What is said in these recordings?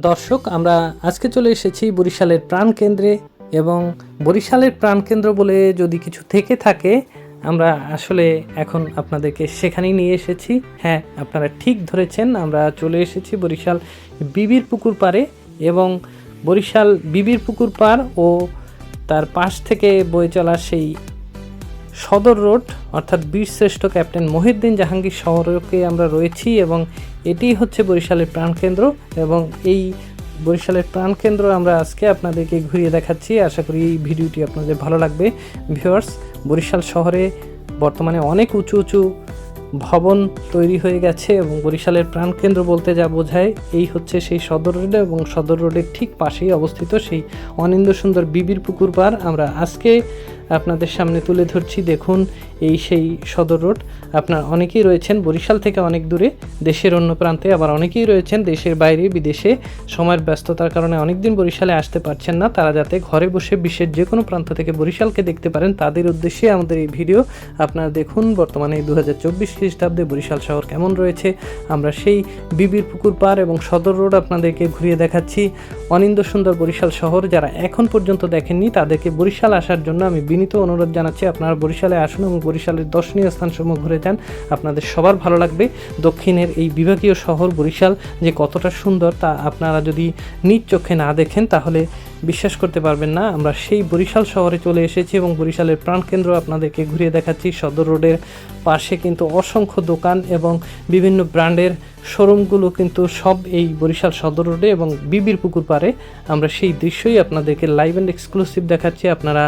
দর্শক, আমরা আজকে চলে এসেছি বরিশালের প্রাণকেন্দ্রে এবং বরিশালের প্রাণকেন্দ্র বলে যদি কিছু থেকে থাকে, আমরা আসলে এখন আপনাদেরকে সেখানেই নিয়ে এসেছি। হ্যাঁ আপনারা ঠিক ধরেছেন, আমরা চলে এসেছি বরিশাল বিবির পুকুর পাড়ে এবং বরিশাল বিবির পুকুর পাড় ও তার পাশ থেকে বয়ে চলা সেই সদর রোড, অর্থাৎ বীরশ্রেষ্ঠ ক্যাপ্টেন মহিউদ্দিন জাহাঙ্গীর শহরকে আমরা রয়েছি এবং এটি হচ্ছে বরিশালের প্রাণকেন্দ্র এবং এই বরিশালের প্রাণকেন্দ্র আমরা আজকে আপনাদেরকে ঘুরিয়ে দেখাচ্ছি। আশা করি এই ভিডিওটি আপনাদের ভালো লাগবে। ভিউয়ার্স, বরিশাল শহরে বর্তমানে অনেক উঁচু উঁচু ভবন তৈরি হয়ে গেছে এবং বরিশালের প্রাণকেন্দ্র বলতে যা বোঝায়, এই হচ্ছে সেই সদর রোড এবং সদর রোডের ঠিক পাশেই অবস্থিত সেই অনিন্দ সুন্দর বিবির পুকুর পার। আমরা আজকে আপনাদের সামনে তুলে ধরছি। দেখুন, এই সেই সদর রোড। আপনার অনেকেই রয়েছেন বরিশাল থেকে অনেক দূরে, দেশের অন্য প্রান্তে, আবার অনেকেই রয়েছেন দেশের বাইরে, বিদেশে। সময়ের ব্যস্ততার কারণে অনেক দিন বরিশালে আসতে পারছেন না। তারা যাতে ঘরে বসে বিশ্বের যে কোনো প্রান্ত থেকে বরিশালকে দেখতে পারেন, তাদের উদ্দেশ্যে আমাদের এই ভিডিও। আপনারা দেখুন, বর্তমানে দু হাজার চব্বিশ খ্রিস্টাব্দে বরিশাল শহর কেমন রয়েছে। আমরা সেই বিবির পুকুর পার এবং সদর রোড আপনাদেরকে ঘুরিয়ে দেখাচ্ছি। অনিন্দ সুন্দর বরিশাল শহর, যারা এখন পর্যন্ত দেখেননি, তাদেরকে বরিশাল আসার জন্য আমি বিনীত অনুরোধ জানাচ্ছি আপনারা বরিশালে আসুন এবং বরিশালের দর্শনীয় স্থানসমূহ ঘুরে যান। আপনাদের সবার ভালো লাগবে। দক্ষিণের এই বিভাগীয় শহর বরিশাল যে কতটা সুন্দর তা আপনারা যদি নিজ চোখে না দেখেন, তাহলে বিশ্বাস করতে পারবেন না। আমরা সেই বরিশাল শহরে চলে এসেছি এবং বরিশালের প্রাণকেন্দ্র আপনাদেরকে ঘুরিয়ে দেখাচ্ছি। সদর রোডের পাশে কিন্তু অসংখ্য দোকান এবং বিভিন্ন ব্র্যান্ডের শোরুমগুলো কিন্তু সব এই বরিশাল সদর রোডে এবং বিবির পুকুর পারে আমরা সেই দৃশ্যই আপনাদেরকে লাইভ অ্যান্ড এক্সক্লুসিভ দেখাচ্ছি। আপনারা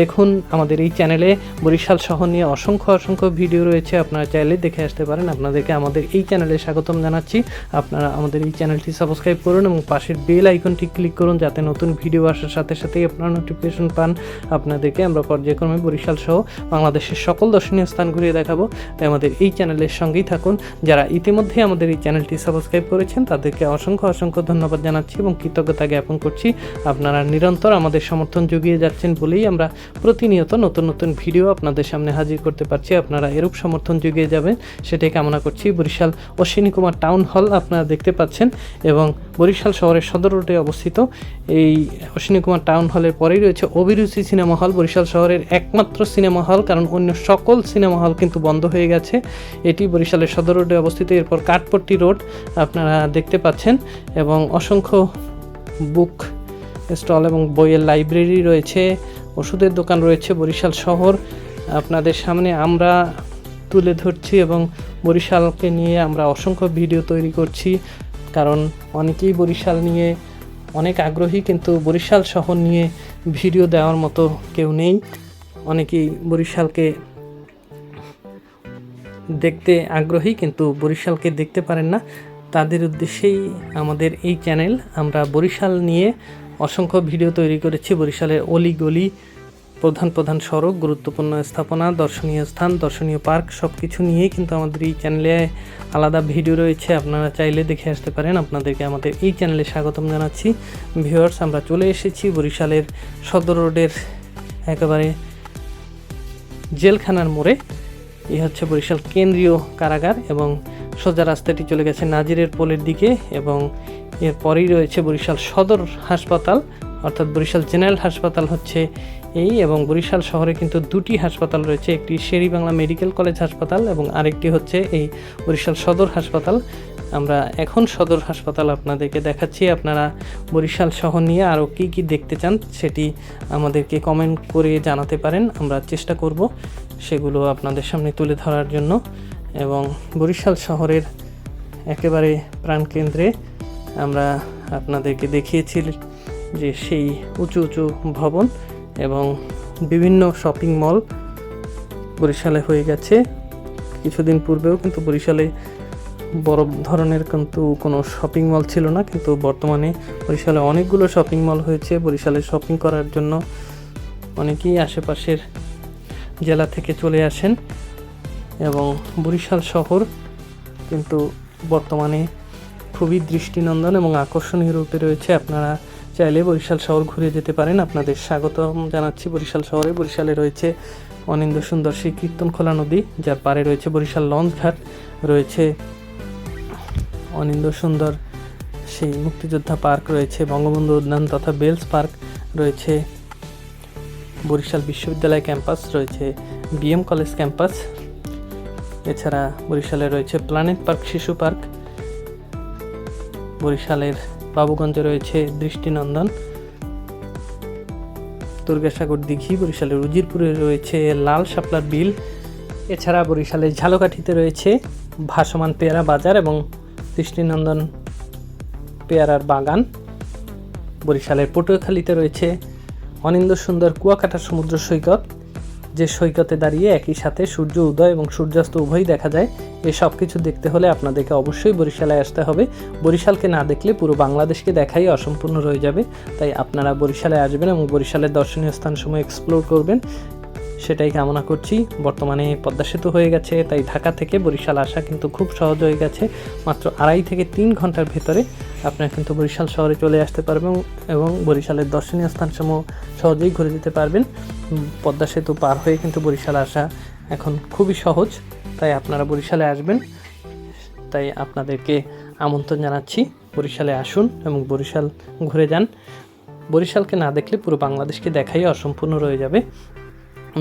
দেখুন আমাদের এই চ্যানেলে বরিশাল শহর নিয়ে অসংখ্য অসংখ্য ভিডিও রয়েছে। আপনারা চাইলে দেখে আসতে পারেন। আপনাদেরকে আমাদের এই চ্যানেলে স্বাগতম জানাচ্ছি। আপনারা আমাদের এই চ্যানেলটি সাবস্ক্রাইব করুন এবং পাশের বেল আইকনটি ক্লিক করুন যাতে নতুন ভিডিও আসার সাথে সাথেই আপনারা নোটিফিকেশন পান। আপনাদেরকে আমরা পর্যায়ক্রমে বরিশাল সহ বাংলাদেশের সকল দর্শনীয় স্থান ঘুরিয়ে দেখাবো। তাই আমাদের এই চ্যানেলের সঙ্গেই থাকুন। যারা ইতিমধ্যে আমাদের এই চ্যানেলটি সাবস্ক্রাইব করেছেন, তাদেরকে অসংখ্য অসংখ্য ধন্যবাদ জানাচ্ছি এবং কৃতজ্ঞতা জ্ঞাপন করছি। আপনারা নিরন্তর আমাদের সমর্থন জুগিয়ে যাচ্ছেন বলেই আমরা প্রতিনিয়ত নতুন নতুন ভিডিও আপনাদের সামনে হাজির করতে পারছি। আপনারা এরূপ সমর্থন জুগিয়ে যাবেন, সেটাই কামনা করছি। বরিশাল অশ্বিনী কুমার টাউন হল আপনারা দেখতে পাচ্ছেন এবং বরিশাল শহরের সদর রোডে অবস্থিত। এই অশ্বিনী কুমার টাউন হলের পরেই রয়েছে অভিরুচি সিনেমা হল। বরিশাল শহরের একমাত্র সিনেমা হল, কারণ অন্য সকল সিনেমা হল কিন্তু বন্ধ হয়ে গেছে। এটি বরিশালের সদর রোডে অবস্থিত। এরপর কাঠপট্টি রোড আপনারা দেখতে পাচ্ছেন এবং অসংখ্য বুক স্টল এবং বইয়ের লাইব্রেরি রয়েছে। ওষুধের দোকান রয়েছে বরিশাল শহর। আপনাদের সামনে আমরা তুলে ধরছি এবং বরিশালকে নিয়ে আমরা অসংখ্য ভিডিও তৈরি করছি। কারণ অনেকেই বরিশাল নিয়ে অনেক আগ্রহী, কিন্তু বরিশাল শহর নিয়ে ভিডিও দেওয়ার মতো কেউ নেই। অনেকেই বরিশালকে দেখতে আগ্রহী, কিন্তু বরিশালকে দেখতে পারেন না। তাদের উদ্দেশ্যেই আমাদের এই চ্যানেল। আমরা বরিশাল নিয়ে অসংখ্য ভিডিও তৈরি করেছি। বরিশালের অলি গলি, প্রধান প্রধান সড়ক, গুরুত্বপূর্ণ স্থাপনা, দর্শনীয় স্থান, দর্শনীয় পার্ক সব কিছু নিয়েই কিন্তু আমাদের এই চ্যানেলে আলাদা ভিডিও রয়েছে। আপনারা চাইলে দেখে আসতে পারেন। আপনাদেরকে আমাদের এই চ্যানেলে স্বাগতম জানাচ্ছি। ভিউয়ার্স, আমরা চলে এসেছি বরিশালের সদর রোডের একেবারে জেলখানার মোড়ে। এই হচ্ছে বরিশাল কেন্দ্রীয় কারাগার এবং সোজা রাস্তাটি চলে গেছে নাজিরের পোলের দিকে এবং এরপরেই রয়েছে বরিশাল সদর হাসপাতাল, অর্থাৎ বরিশাল জেনারেল হাসপাতাল হচ্ছে এই এবং বরিশাল শহরে কিন্তু দুটি হাসপাতাল রয়েছে, একটি শেরি বাংলা মেডিকেল কলেজ হাসপাতাল এবং আরেকটি হচ্ছে এই বরিশাল সদর হাসপাতাল। আমরা এখন সদর হাসপাতাল আপনাদেরকে দেখাচ্ছি, আপনারা বরিশাল শহর নিয়ে আরও কী কী দেখতে চান সেটি আমাদেরকে কমেন্ট করে জানাতে পারেন, আমরা চেষ্টা করব সেগুলো আপনাদের সামনে তুলে ধরার জন্য। এবং বরিশাল শহরের একেবারে প্রাণকেন্দ্রে আমরা আপনাদেরকে দেখিয়েছি যে সেই উঁচু উঁচু ভবন এবং বিভিন্ন শপিং মল বরিশালে হয়ে গেছে। কিছুদিন পূর্বেও কিন্তু বরিশালে বড় ধরনের কিন্তু কোনো শপিং মল ছিল না, কিন্তু বর্তমানে বরিশালে অনেকগুলো শপিং মল হয়েছে। বরিশালে শপিং করার জন্য অনেকেই আশেপাশের জেলা থেকে চলে আসেন। এবং বরিশাল শহর কিন্তু বর্তমানে খুবই দৃষ্টিনন্দন এবং আকর্ষণীয় রূপে রয়েছে। আপনারা চাইলে বরিশাল শহর ঘুরে যেতে পারেন। আপনাদের স্বাগতম জানাচ্ছি বরিশাল শহরে। বরিশালে রয়েছে অনিন্দ সুন্দর সেই কীর্তনখোলা নদী, যার পারে রয়েছে বরিশাল লঞ্চ ঘাট, রয়েছে অনিন্দ সুন্দর সেই মুক্তিযোদ্ধা পার্ক, রয়েছে বঙ্গবন্ধু উদ্যান তথা বেলস পার্ক, রয়েছে বরিশাল বিশ্ববিদ্যালয় ক্যাম্পাস, রয়েছে বিএম কলেজ ক্যাম্পাস এছাড়া বরিশালে রয়েছে প্ল্যানেট পার্ক, শিশু পার্ক। বরিশালের বাবুগঞ্জে রয়েছে দৃষ্টিনন্দন। দুর্গাসাগর দিঘি, বরিশালের উজিরপুরে রয়েছে লাল শাপলার বিল। এছাড়া বরিশালের ঝালকাঠিতে রয়েছে ভাসমান পেয়ারা বাজার এবং দৃষ্টিনন্দন পেয়ারার বাগান। বরিশালের পটুয়াখালীতে রয়েছে অনিন্দ সুন্দর কুয়াকাটা সমুদ্র সৈকত। যে সৈকতে দাঁড়িয়ে একই সাথে সূর্য উদয় এবং সূর্যাস্ত উভয়ই দেখা যায় এই সব কিছু দেখতে হলে আপনাদেরকে অবশ্যই বরিশালে আসতে হবে। বরিশালকে না দেখলে পুরো বাংলাদেশকে দেখাই অসম্পূর্ণ রয়ে যাবে। তাই আপনারা বরিশালে আসবেন এবং বরিশালের দর্শনীয় স্থানসমূহ এক্সপ্লোর করবেন। সেটাই কামনা করছি। বর্তমানে পদ্মা সেতু হয়ে গেছে, তাই ঢাকা থেকে বরিশাল আসা কিন্তু খুব সহজ হয়ে গেছে। মাত্র আড়াই থেকে তিন ঘণ্টার ভেতরে আপনারা কিন্তু বরিশাল শহরে চলে আসতে পারবেন এবং বরিশালের দর্শনীয় স্থানসমূহ সহজেই ঘুরে যেতে পারবেন। পদ্মা সেতু পার হয়ে কিন্তু বরিশাল আসা এখন খুবই সহজ, তাই আপনারা বরিশালে আসবেন। তাই আপনাদেরকে আমন্ত্রণ জানাচ্ছি, বরিশালে আসুন এবং বরিশাল ঘুরে যান। বরিশালকে না দেখলে পুরো বাংলাদেশকে দেখাই অসম্পূর্ণ রয়ে যাবে।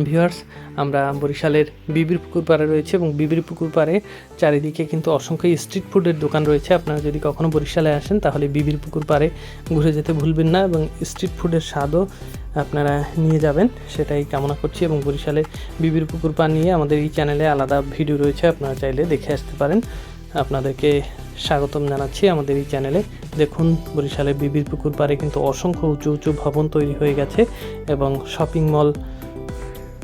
ভিউয়ার্স আমরা বরিশালের বিবির পুকুর পাড়ে রয়েছে এবং বিবির পুকুর পাড়ে চারিদিকে কিন্তু অসংখ্য স্ট্রিট ফুডের দোকান রয়েছে। আপনারা যদি কখনো বরিশালে আসেন, তাহলে বিবির পুকুর পাড়ে ঘুরে যেতে ভুলবেন না এবং স্ট্রিট ফুডের স্বাদও আপনারা নিয়ে যাবেন। সেটাই কামনা করছি এবং বরিশালে বিবির পুকুর পাড় নিয়ে আমাদের এই চ্যানেলে আলাদা ভিডিও রয়েছে, আপনারা চাইলে দেখে আসতে পারেন। আপনাদেরকে স্বাগতম জানাচ্ছি আমাদের এই চ্যানেলে দেখুন, বরিশালে বিবির পুকুর পাড়ে কিন্তু অসংখ্য উঁচু উঁচু ভবন তৈরি হয়ে গেছে এবং শপিং মল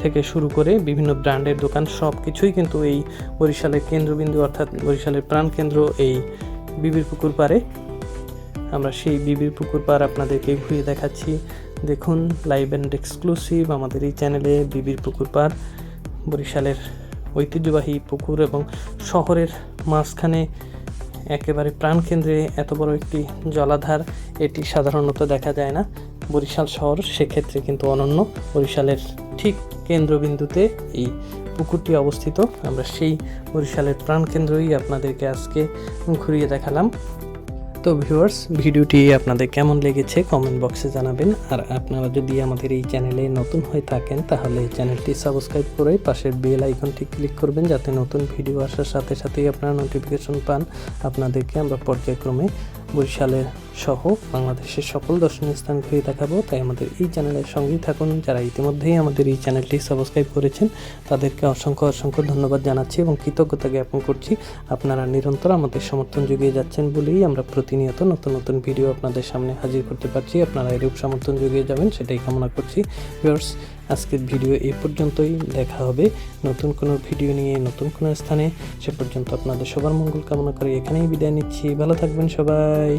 থেকে শুরু করে বিভিন্ন ব্র্যান্ডের দোকান সব কিছুই কিন্তু এই বরিশালের কেন্দ্রবিন্দু অর্থাৎ বরিশালের প্রাণকেন্দ্র এই বিবির পুকুর পাড়ে। আমরা সেই বিবির পুকুর পাড় আপনাদেরকে ঘুরিয়ে দেখাচ্ছি। দেখুন লাইভ অ্যান্ড এক্সক্লুসিভ আমাদের এই চ্যানেলে বিবির পুকুর পাড়, বরিশালের ঐতিহ্যবাহী পুকুর এবং শহরের মাঝখানে একেবারে প্রাণকেন্দ্রে এত বড় একটি জলাধার, এটি সাধারণত দেখা যায় না। বরিশাল শহর সেক্ষেত্রে কিন্তু অনন্য। বরিশালের ঠিক কেন্দ্রবিন্দুতে এই পুকুরটি অবস্থিত। আমরা সেই বরিশালের প্রাণকেন্দ্রই আপনাদেরকে আজকে ঘুরিয়ে দেখালাম। তো ভিউয়ার্স ভিডিওটি আপনাদের কেমন লেগেছে কমেন্ট বক্সে জানাবেন। আর আপনারা যদি আমাদের এই চ্যানেলে নতুন হয়ে থাকেন, তাহলে চ্যানেলটি সাবস্ক্রাইব করে পাশের বেল আইকনটি ক্লিক করবেন, যাতে নতুন ভিডিও আসার সাথে সাথেই আপনারা নোটিফিকেশন পান। আপনাদেরকে আমরা পর্যায়ক্রমে বরিশালের সহ বাংলাদেশের সকল দর্শনীয় স্থান ঘুরে দেখাবো। তাই আমাদের এই চ্যানেলের সঙ্গেই থাকুন। যারা ইতিমধ্যেই আমাদের এই চ্যানেলটি সাবস্ক্রাইব করেছেন, তাদেরকে অসংখ্য অসংখ্য ধন্যবাদ জানাচ্ছি এবং কৃতজ্ঞতা জ্ঞাপন করছি। আপনারা নিরন্তর আমাদের সমর্থন জুগিয়ে যাচ্ছেন বলেই আমরা প্রতিনিয়ত নতুন নতুন ভিডিও আপনাদের সামনে হাজির করতে পারছি। আপনারা এরূপ সমর্থন জুগিয়ে যাবেন, সেটাই কামনা করছি। আজকের ভিডিও এই পর্যন্তই। দেখা হবে নতুন কোনো ভিডিও নিয়ে নতুন কোনো স্থানে। সে পর্যন্ত আপনাদের সবার মঙ্গল কামনা করে এখানেই বিদায় নিচ্ছি। ভালো থাকবেন সবাই।